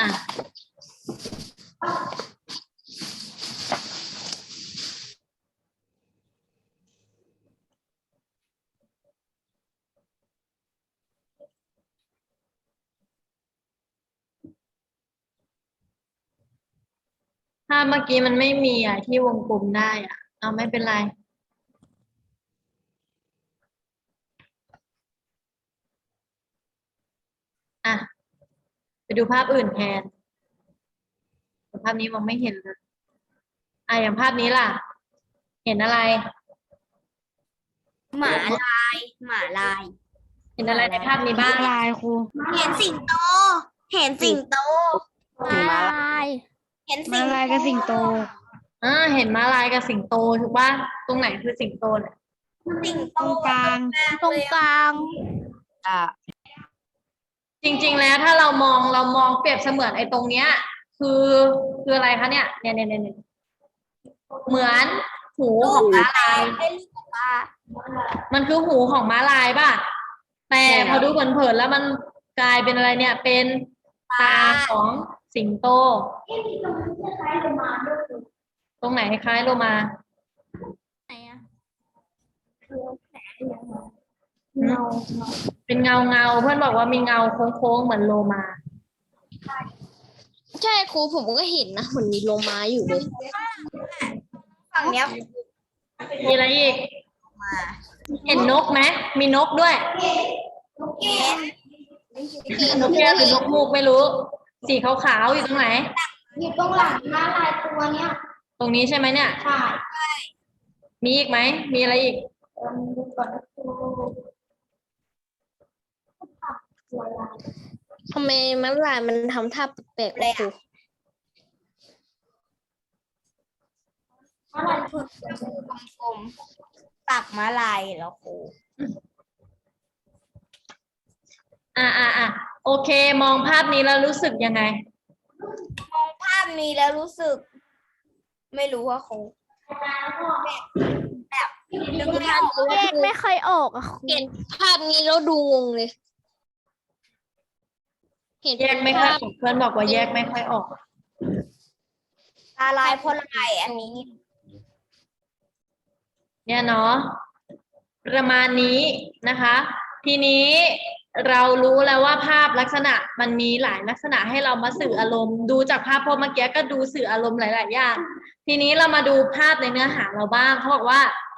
อะถ้าเมื่อกี้มันไม่มีอะที่วงกลมได้อะ เอาไม่เป็นไร อะ ไปดูภาพอื่นแทน ภาพนี้มองไม่เห็นเลยอะอย่างภาพนี้ล่ะ เห็นอะไร หมาลาย หมาลาย เห็นอะไรในภาพนี้บ้าง ลายครูเห็นสิงโต เห็นสิงโตมาลาย เห็นมาสิงลายกับสิงโต อ่าเห็นม้าลายกับสิงโตถูกป่ะตรงไหนคือสิงโตเนี่ยสิงตโตรงกลาง ตรงกลาง อ่า จริง ๆ แล้วถ้าเรามองเรามองเปรียบเสมือนไอ้ตรงเนี้ย คือคืออะไรคะเนี่ยเนี่ยเนี่ยเนี่ยเหมือนหูของม้าลาย เป็นลูกตามันคือหูของม้าลายป่ะ แต่พอดูเผินๆแล้วมันกลายเป็นอะไรเนี่ย เป็นตาของสิงโต ตรงไหนคล้ายโลมา ไหนอะ เป็นเงาเงาๆเพื่อนบอกว่ามีเงาโค้งๆเหมือนโลมา ใช่ครูผมก็เห็นนะเหมือนมีโลมาอยู่เลยฝั่งเนี้ยมีอะไรอีก มาเห็นนกไหมมีนกด้วยเห็นนกแก้วหรือนกมูกไม่รู้ สีขาวๆอยู่ตรงไหน อยู่ตรงหลังม้าลายตัวเนี้ย ตรงนี้ใช่ไหมเนี่ยใช่มีอีกไหม มีอะไรอีก เอิ่มดูก่อนนะครูตัวลาย ทำไมมันลายมันทำท่าแปลกๆวะครูม้าลายตัวกลมๆปักม้าลายแล้วครูอ่าอ่าอ่าโอเค มองภาพนี้แล้วรู้สึกยังไง มองภาพนี้แล้วรู้สึก ไม่รู้ว่าครูแบบนึกไม่ออก แยกไม่ค่อยออกอะเห็นภาพนี้แล้วดูงงเลย เห็นแยกไม่ค่อยออกเพื่อนบอกว่าแยกไม่ค่อยออก ตาลายเพราะลายอันนี้ เนี่ยเนาะประมาณนี้นะคะ ทีนี้เรารู้แล้วว่าภาพลักษณะมันมีหลายลักษณะให้เรามาสื่ออารมณ์ ดูจากภาพพวกเมื่อกี้ก็ดูสื่ออารมณ์หลาย ๆ อย่าง ทีนี้เรามาดูภาพในเนื้อหาเราบ้างเขาบอกว่าเอ่อ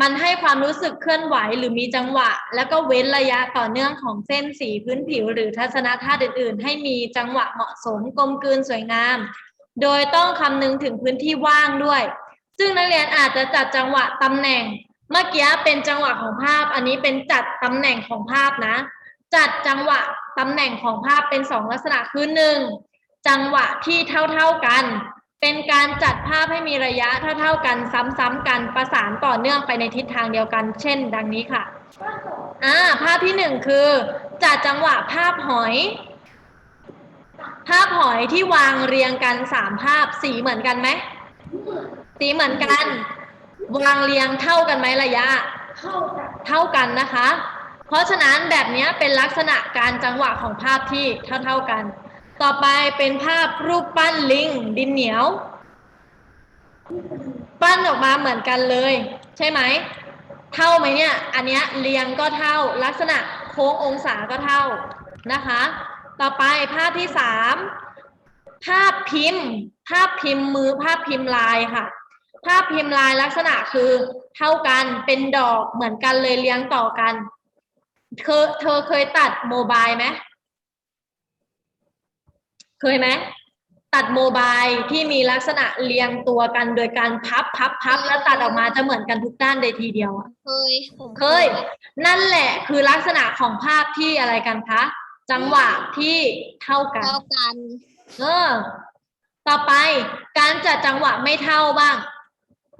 มันให้ความรู้สึกเคลื่อนไหวหรือมีจังหวะ แล้วก็เว้นระยะต่อเนื่องของเส้นสีพื้นผิว หรือทัศนธาตุอื่น ๆ ให้มีจังหวะเหมาะสมกลมกลืนสวยงาม โดยต้องคำนึงถึงพื้นที่ว่างด้วย ซึ่งนักเรียนอาจจะจัดจังหวะตำแหน่ง เมื่อกี้เป็นจังหวะของภาพ อันนี้เป็นจัดตำแหน่งของภาพนะ จัดจังหวะตำแหน่งของภาพเป็นสองลักษณะคือหนึ่งจังหวะที่เท่า ๆกัน เป็นการจัดภาพให้มีระยะเท่าๆกันซ้ำๆกันประสานต่อเนื่องไปในทิศทางเดียวกัน เช่น ดังนี้ค่ะอ่าภาพที่หนึ่งคือ จัดจังหวะภาพหอย ภาพหอยที่วางเรียงกันสามภาพสีเหมือนกันไหมสีเหมือนกัน วางเรียงเท่ากันไหมระยะเข้ากันเท่ากันนะคะ เพราะฉะนั้นแบบนี้เป็นลักษณะการจังหวะของภาพที่เท่าๆกัน ต่อไปเป็นภาพรูปปั้นลิง ดินเหนียว ปั้นออกมาเหมือนกันเลย ใช่ไหม เท่าไหมเนี่ย อันเนี้ยเรียงก็เท่าลักษณะโค้งองศาก็เท่านะคะ ต่อไปภาพที่สามภาพพิมพ์ ภาพพิมพ์มือภาพพิมพ์ลายค่ะ ภาพพิมพ์ลายลักษณะคือเท่ากันเป็นดอกเหมือนกันเลยเรียงต่อกันเธอเธอเคยตัดโมบายไหม เคยไหมตัดโมบายที่มีลักษณะเรียงตัวกันโดยการพับพับพับแล้วตัดออกมาจะเหมือนกันทุกด้านเลยทีเดียวอะเคยผมเคย นั่นแหละคือลักษณะของภาพที่อะไรกันคะ จังหวะที่เท่ากันเท่ากันเออต่อไปการจัดจังหวะไม่เท่าบ้าง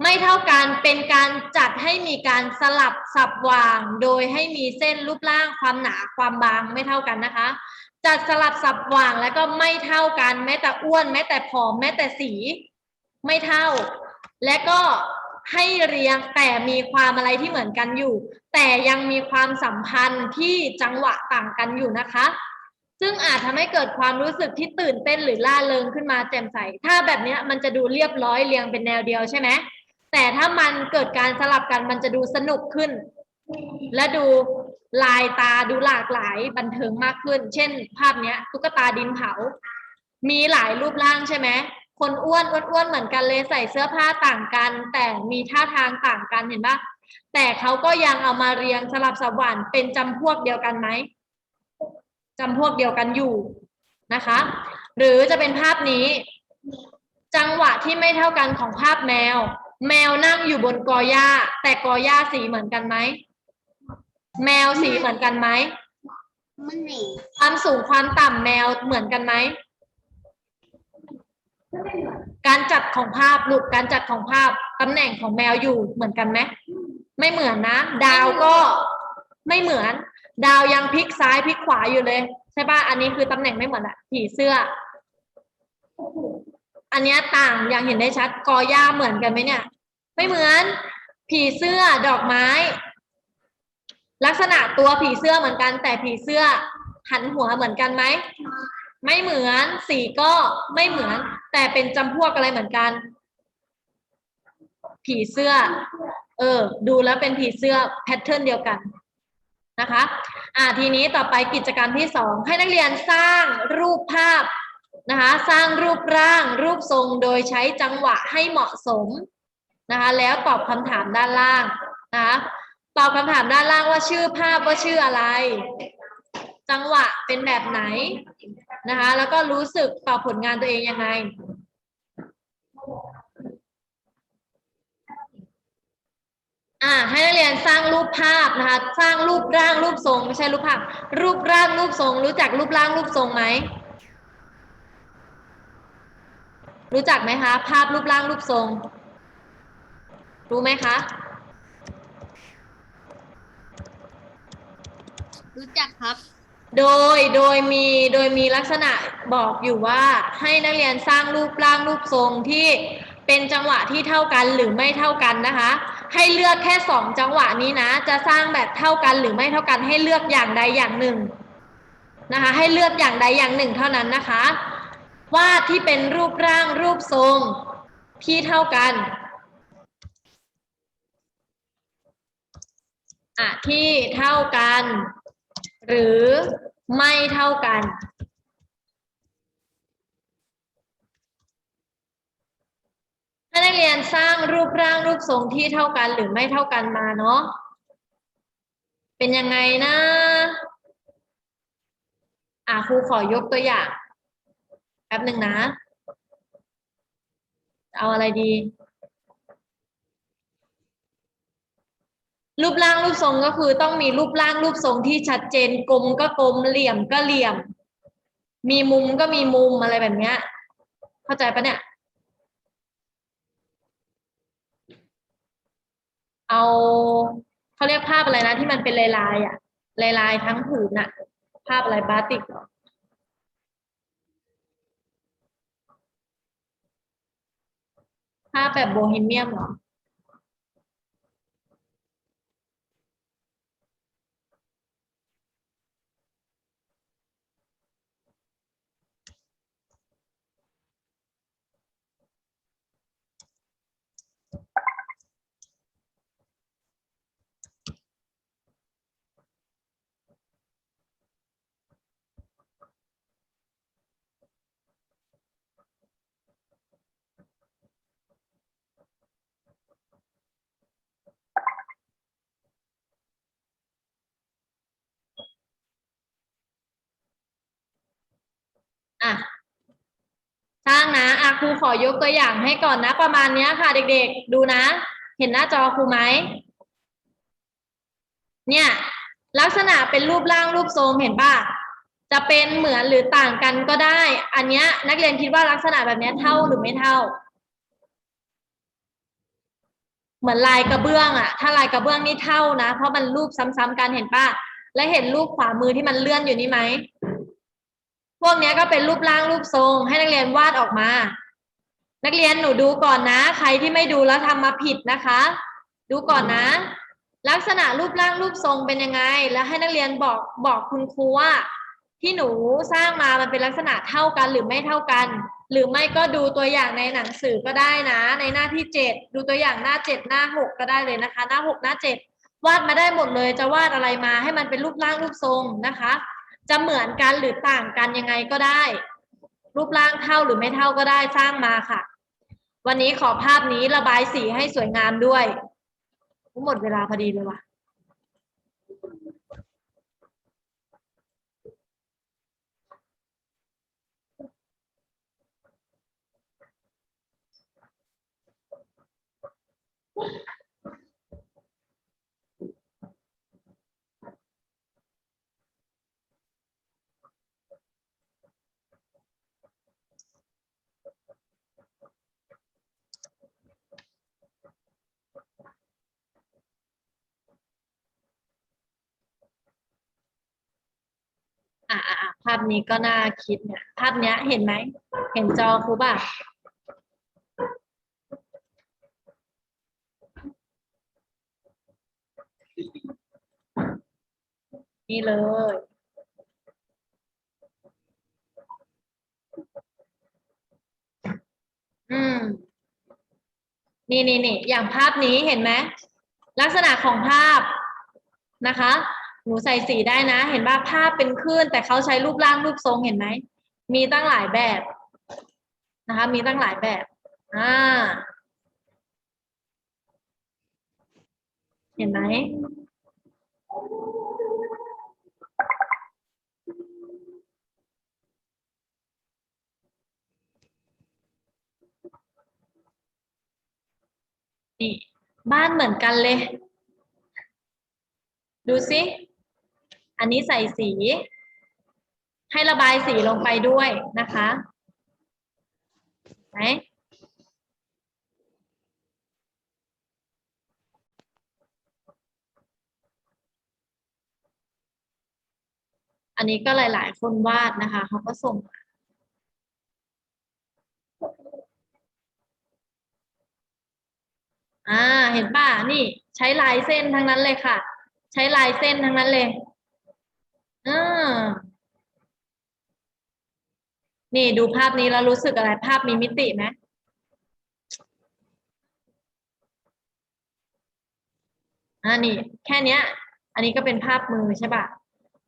ไม่เท่ากันเป็นการจัดให้มีการสลับสับวาง โดยให้มีเส้นรูปร่างความหนาความบางไม่เท่ากันนะคะ จัดสลับสับวางแล้วก็ไม่เท่ากัน แม้แต่อ้วน แม้แต่ผอม แม้แต่สี ไม่เท่า และก็ให้เรียงแต่มีความอะไรที่เหมือนกันอยู่ แต่ยังมีความสัมพันธ์ที่จังหวะต่างกันอยู่นะคะ ซึ่งอาจทำให้เกิดความรู้สึกที่ตื่นเต้นหรือล่าเริงขึ้นมาแจ่มใส ถ้าแบบนี้มันจะดูเรียบร้อยเรียงเป็นแนวเดียวใช่ไหมแต่ถ้ามันเกิดการสลับกันมันจะดูสนุกขึ้น และดู ลายตาดูหลากหลายบันเทิงมากขึ้น เช่น ภาพเนี้ยตุ๊กตาดินเผา มีหลายรูปร่างใช่ไหมคนอ้วนอ้วนๆเหมือนกันเลยใส่เสื้อผ้าต่างกัน แต่มีท่าทางต่างกันเห็นปะแต่เขาก็ยังเอามาเรียงสลับสับหว่านเป็นจำพวกเดียวกันไหมจำพวกเดียวกันอยู่นะคะ หรือจะเป็นภาพนี้ จังหวะที่ไม่เท่ากันของภาพแมว แมวนั่งอยู่บนกอหญ้า แต่กอหญ้าสีเหมือนกันไหม แมวสีเหมือนกันไหมมันหนีความสูงความต่ำแมวเหมือนกันไหมการจัดของภาพลูกการจัดของภาพตำแหน่งของแมวอยู่เหมือนกันไหมไม่เหมือนนะ ดาวก็ไม่เหมือน ดาวยังพลิกซ้ายพลิกขวาอยู่เลย ใช่ป่ะอันนี้คือตำแหน่งไม่เหมือนอะผีเสื้อ อันเนี้ยต่างอย่างเห็นได้ชัดกอหญ้าเหมือนกันไหมเนี่ย ไม่เหมือน ผีเสื้อดอกไม้ ลักษณะตัวผีเสื้อเหมือนกัน แต่ผีเสื้อหันหัวเหมือนกันไหมไม่เหมือนสีก็ไม่เหมือน แต่เป็นจำพวกอะไรเหมือนกัน ผีเสื้อ เออ ดูแล้วเป็นผีเสื้อแพทเทิร์นเดียวกันนะคะอ่าทีนี้ต่อไปกิจกรรมที่สองให้นักเรียนสร้างรูปภาพนะคะสร้างรูปร่างรูปทรงโดยใช้จังหวะให้เหมาะสมนะคะแล้วตอบคำถามด้านล่างนะคะ ตอบคำถามด้านล่างว่าชื่อภาพว่าชื่ออะไร จังหวะเป็นแบบไหนนะคะ แล้วก็รู้สึกต่อผลงานตัวเองยังไงอ่าให้นักเรียนสร้างรูปภาพนะคะ สร้างรูปร่างรูปทรงไม่ใช่รูปภาพ รูปร่างรูปทรง รู้จักรูปร่างรูปทรงไหมรู้จักไหมคะ ภาพรูปร่างรูปทรง รู้ไหมคะ รู้จักครับ โดยโดยมีโดยมีลักษณะบอกอยู่ว่าให้นักเรียนสร้างรูปร่างรูปทรงที่เป็นจังหวะที่เท่ากันหรือไม่เท่ากันนะคะ ให้เลือกแค่สองจังหวะนี้นะ จะสร้างแบบเท่ากันหรือไม่เท่ากันให้เลือกอย่างใดอย่างหนึ่งนะคะ ให้เลือกอย่างใดอย่างหนึ่งเท่านั้นนะคะวาดที่เป็นรูปร่างรูปทรงที่เท่ากันอะที่เท่ากัน หรือไม่เท่ากันให้นักเรียนสร้างรูปร่างรูปทรงที่เท่ากันหรือไม่เท่ากันมาเนาะเป็นยังไงนะอะครูขอยกตัวอย่างแป๊บหนึ่งนะ เอาอะไรดี รูปร่างรูปทรงก็คือต้องมีรูปร่างรูปทรงที่ชัดเจนกลมก็กลมเหลี่ยมก็เหลี่ยม มีมุมก็มีมุมอะไรแบบเนี้ย เข้าใจปะเนี่ย เอาเขาเรียกภาพอะไรนะ ที่มันเป็นลายลายอะลายลายทั้งผืนอะภาพอะไรบาติกหรอภาพแบบโบฮีเมียมหรอ อะสร้างนะอะครูขอยกตัวอย่างให้ก่อนนะ ประมาณเนี้ยค่ะ เด็กๆ ดูนะ เห็นหน้าจอครูไหมเนี่ย ลักษณะเป็นรูปร่างรูปทรงเห็นป่ะจะเป็นเหมือนหรือต่างกันก็ได้ อันเนี้ยนักเรียนคิดว่าลักษณะแบบนี้เท่าหรือไม่เท่า เหมือนลายกระเบื้องอะถ้าลายกระเบื้องนี่เท่านะ เพราะมันรูปซ้ำๆกันเห็นป่ะ และเห็นรูปขวามือที่มันเลื่อนอยู่นี่ไหม พวกนี้ก็เป็นรูปร่างรูปทรง ให้นักเรียนวาดออกมา นักเรียนหนูดูก่อนนะ ใครที่ไม่ดูแล้วทำมาผิดนะคะ ดูก่อนนะ ลักษณะรูปร่างรูปทรงเป็นยังไง แล้วให้นักเรียนบอกบอกคุณครูว่าที่หนูสร้างมามันเป็นลักษณะเท่ากันหรือไม่เท่ากัน หรือไม่ก็ดูตัวอย่างในหนังสือก็ได้นะ ในหน้าที่เจ็ดดูตัวอย่างหน้าเจ็ดหน้าหกก็ได้เลยนะคะ หน้าหกหน้าเจ็ดวาดมาได้หมดเลยจะวาดอะไรมาให้มันเป็นรูปร่างรูปทรงนะคะ จะเหมือนกันหรือต่างกันยังไงก็ได้ รูปร่างเท่าหรือไม่เท่าก็ได้สร้างมาค่ะ วันนี้ขอภาพนี้ระบายสีให้สวยงามด้วยหมดเวลาพอดีเลยว่ะ อะอะอะภาพนี้ก็น่าคิดเนี่ยภาพเนี้ยเห็นไหม เห็นจอครูป่ะนี่เลย อืม นี่นี่นี่อย่างภาพนี้เห็นไหม ลักษณะของภาพนะคะ นูใส่สีได้นะ เห็นว่าภาพเป็นคลื่นแต่เขาใช้รูปร่างรูปทรงเห็นไหม มีตั้งหลายแบบนะคะ มีตั้งหลายแบบอ่าเห็นไหมนี่บ้านเหมือนกันเลย ดูสิ อันนี้ใส่สี ให้ระบายสีลงไปด้วยนะคะไหนอันนี้ก็หลาย ๆ คนวาดนะคะ เขาก็ส่งมาอ่า เห็นป่ะ นี่ใช้ลายเส้นทั้งนั้นเลยค่ะ ใช้ลายเส้นทั้งนั้นเลย อ่านี่ดูภาพนี้แล้วรู้สึกอะไรภาพมีมิติไหมอ่านี่แค่เนี้ย อันนี้ก็เป็นภาพมือใช่ป่ะ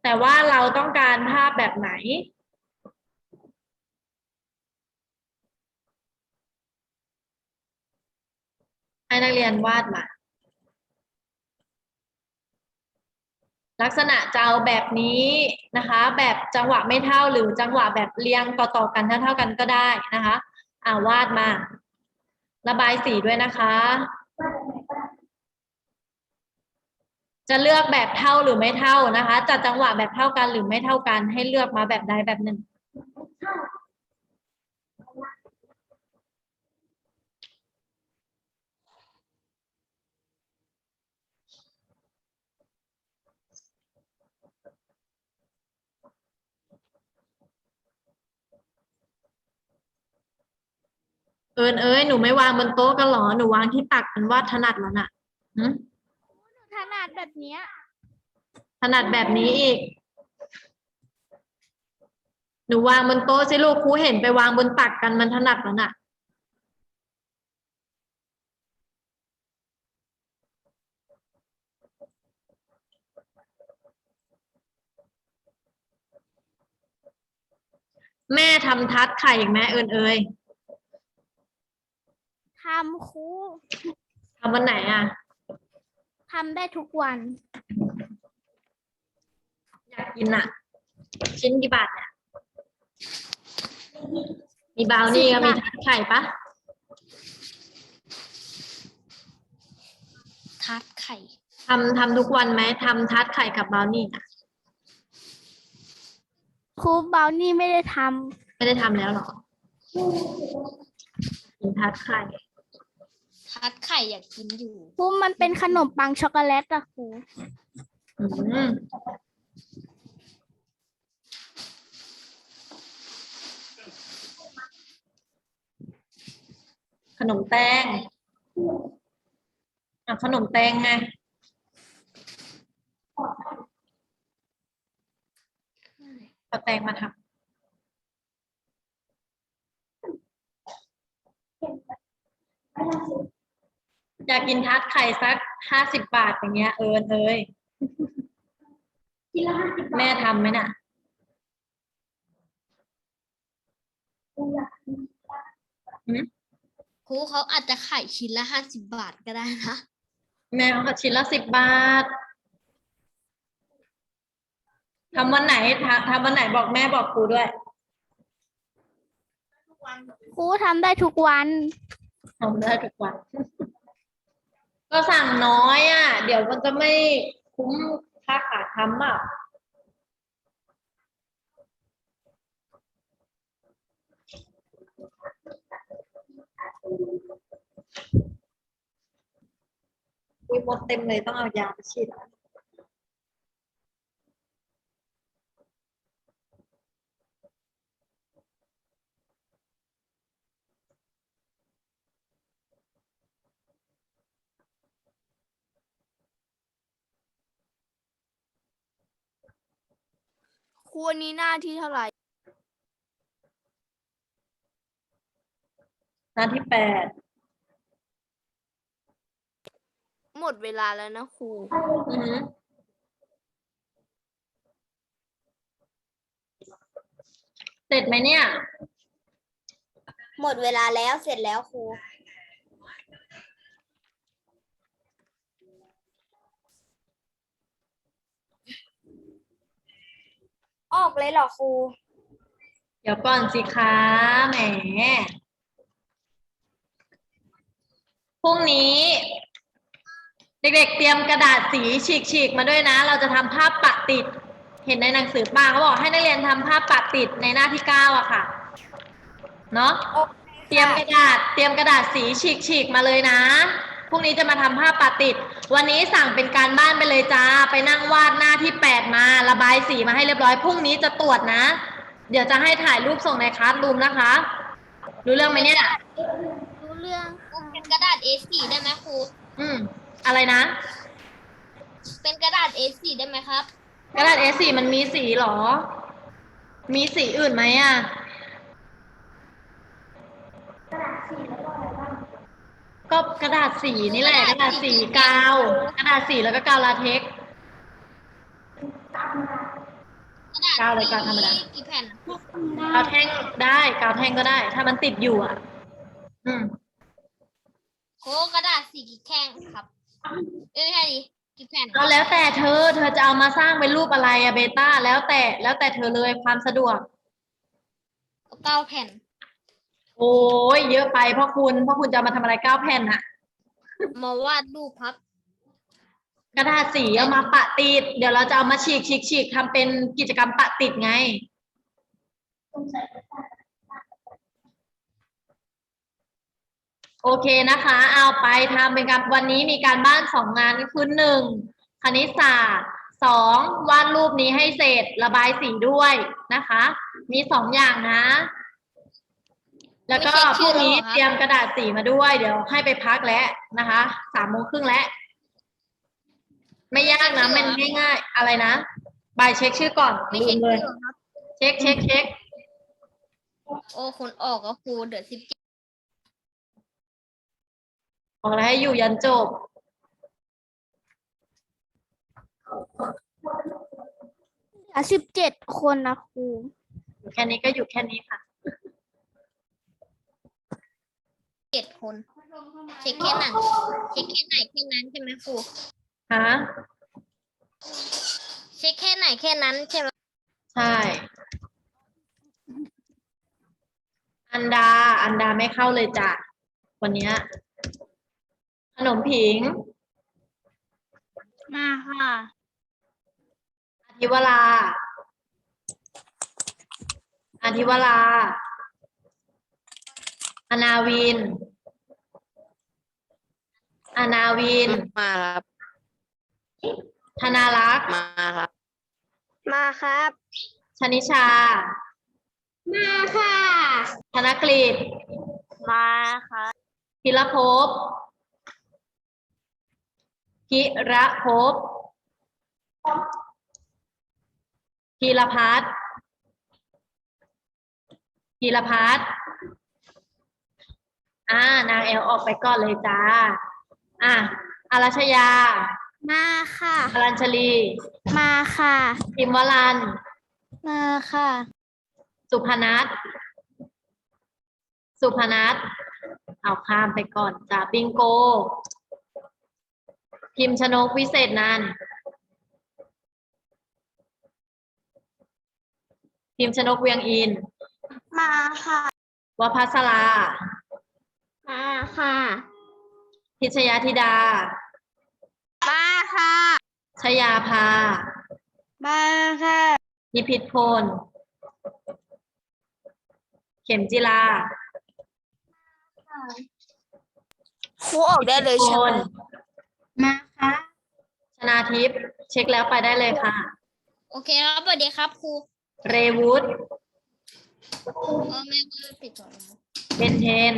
แต่ว่าเราต้องการภาพแบบไหน ให้นักเรียนวาดมา ลักษณะจะเอาแบบนี้นะคะ แบบจังหวะไม่เท่าหรือจังหวะแบบเรียงต่อๆกันเท่าๆกันก็ได้นะคะอ่าวาดมา ระบายสีด้วยนะคะ จะเลือกแบบเท่าหรือไม่เท่านะคะจัดจังหวะแบบเท่ากันหรือไม่เท่ากันให้เลือกมาแบบใดแบบหนึ่ง เอิญเอ้ยหนูไม่วางบนโต๊ะกันเหรอหนูวางที่ตักมันวาดถนัดแล้วน่ะหึถนัดแบบเนี้ยถนัดแบบนี้อีก หนูวางบนโต๊ะสิลูกครูเห็นไปวางบนตักกันมันถนัดแล้วน่ะแม่ทำทัดไข่อีกไหมเอิญเอ้ย ทำครูทำวันไหนอะ ทำได้ทุกวัน อยากกินอะ ชิ้นกี่บาทเนี่ยมีบราวนี่ก็มีทัดไข่ปะทัดไข่ทำทำทุกวันไหมทำทัดไข่กับบราวนี่อะครูเบลนี่ไม่ได้ทไม่ได้ทำแล้วเหรอกินทัดไข่ ทัดไข่อยากกินอยู่ำครูมันเป็นขนมปังช็อกโกแลตอะครูอืมขนมแตงอะขนมแตงไง เอาแตงมาทไม่ทำสิำ อยากกินทัดไข่สักห้าสิบบาทอย่างเงี้ย เอิญเอ้ยกินละห้าสิบบาทแม่ทำไหมน่ะกูอยากกินครูเขาอาจจะขายชิ้นละห้าสิบบาทก็ได้นะแม่เขาก็ชิ้นละสิบบาททำวันไหนทำทำวันไหนบอกแม่บอกครูด้วยครูทำได้ทุกวันทำได้ทุกวัน ก็สั่งน้อยอะ เดี๋ยวมันจะไม่คุ้มค่าขาทำอะอุ้ยมดเต็มเลยต้องเอายาไปฉีดแล้ว ครูอันนี้หน้าที่เท่าไหร่ หน้าที่แปดหมดเวลาแล้วนะครู อือหือเสร็จไหมเนี่ย หมดเวลาแล้วเสร็จแล้วครู ออกเลยเหรอครู เดี๋ยวก่อนสิคะแหมพรุ่งนี้ เด็กๆ เตรียมกระดาษสีฉีกๆ มาด้วยนะ เราจะทำภาพปะติด เห็นในหนังสือป้าเขาบอกให้นักเรียนทำภาพปะติดในหน้าที่เก้าอะค่ะ เนาะ โอเคเตรียมกระดาษ เตรียมกระดาษสีฉีกๆ มาเลยนะ พรุ่งนี้จะมาทำภาพปะติด วันนี้สั่งเป็นการบ้านไปเลยจ้า ไปนั่งวาดหน้าที่แปดมา ระบายสีมาให้เรียบร้อย พรุ่งนี้จะตรวจนะ เดี๋ยวจะให้ถ่ายรูปส่งในคลาสรูมนะคะ รู้เรื่องไหมเนี่ย รู้เรื่องเป็นกระดาษ A4 ได้ไหมครู อืม อะไรนะ เป็นกระดาษ A4 ได้ไหมครับ กระดาษ A4 มันมีสีเหรอ มีสีอื่นไหมอะ ก็กระดาษสีนี่แหละ กระดาษสีกาว กระดาษสีแล้วก็กาวลาเท็กซ์กระดาษกาวอะไรกาวธรรมดาสีกี่แผ่นกาวแท่งได้กาวแท่งก็ได้ ถ้ามันติดอยู่อะ อืมโค้กระดาษสีกี่แท่งครับ เอ้ยไม่ใช่ดิกี่แผ่นเอาแล้วแต่เธอ เธอจะเอามาสร้างเป็นรูปอะไรอะเบต้าแล้วแต่แล้วแต่เธอเลยความสะดวก เก้าแผ่น โอ้ยเยอะไปพ่อคุณพ่อคุณจะเอามาทำอะไรเก้าแผ่นอะมาวาดรูปครับ กระดาษสีเอามาปะติด เดี๋ยวเราจะเอามาฉีกฉีกฉีกทำเป็นกิจกรรมปะติดไง โอเคนะคะ เอาไปทำเป็นการวันนี้มีการบ้านสองงานก็คือหนึ่งคณิตศาสตร์สองวาดรูปนี้ให้เสร็จระบายสีด้วยนะคะ มีสองอย่างนะ แล้วก็ไม่เช็คพชื่รุ่องนี้เหรอคะเตรียมกระดาษสีมาด้วย เดี๋ยวให้ไปพักแล้วนะคะสามโมงครึ่งแล้วไม่ยากนะมันง่ายๆอะไรนะบายเช็คชื่อก่อนไม่ลืเช็คมเลยชื่อเหรอครับเช็คเช็คเช็คโอ้คนออกก็ครูเดือดสิบเจ็ดบอกแล้วให้อยู่ยันจบสิบเจ็ดคนนะครูแค่นี้ก็อยู่แค่นี้ค่ะ เจ็ดคน เช็คแค่ไหนเช็คแค่ไหนแค่นั้นใช่ไหมครูฮะเช็คแค่ไหนแค่นั้นใช่ไหมใช่ อันดา อันดาไม่เข้าเลยจ้ะ วันเนี้ยขนมผิง มาค่ะ อธิวราอธิวรา อนาวิน อนาวิน มาครับ ธนารักษ์มาครับ มาครับ ชนิชา มาค่ะ ธนกฤษมาครับพิรภพพิระภพพีรพัฒน์พีรพัฒน์ อ่านางแอลออกไปก่อนเลยจ้า อะอารัชยา มาค่ะอรัญชลี มาค่ะ พิมวรัน มาค่ะ สุพนัท สุพนัท เอาข้ามไปก่อนจ้าบิงโก พิมพ์ชนกวิเศษนันท์พิมพ์ชนกเวียงอินทร์มาค่ะวภัสรา มาค่ะพิชยาธิดา มาค่ะชยาภา มาค่ะ นิพิษพล เข็มจิลาครูออกได้เลยพใช่ไหมลมาค่ะ ชนาทิพย์เช็คแล้วไปได้เลยค่ะ โอเคครับสวัสดีครับครูเรวุฒเออแม่ก็ปิดก่อนนะ เบนเทน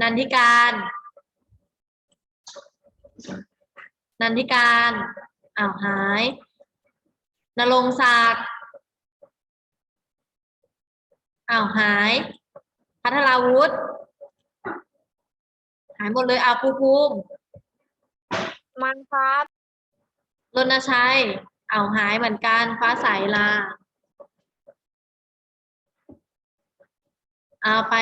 นันทิการ นันทิการอ้าวหายนรงค์ศักดิ์อ้าวหาย พัทราวุธหายหมดเลยอ้าวภูภูมิมันครับรณชัยอ้าวหายเหมือนกันฟ้าใสลาเอาไป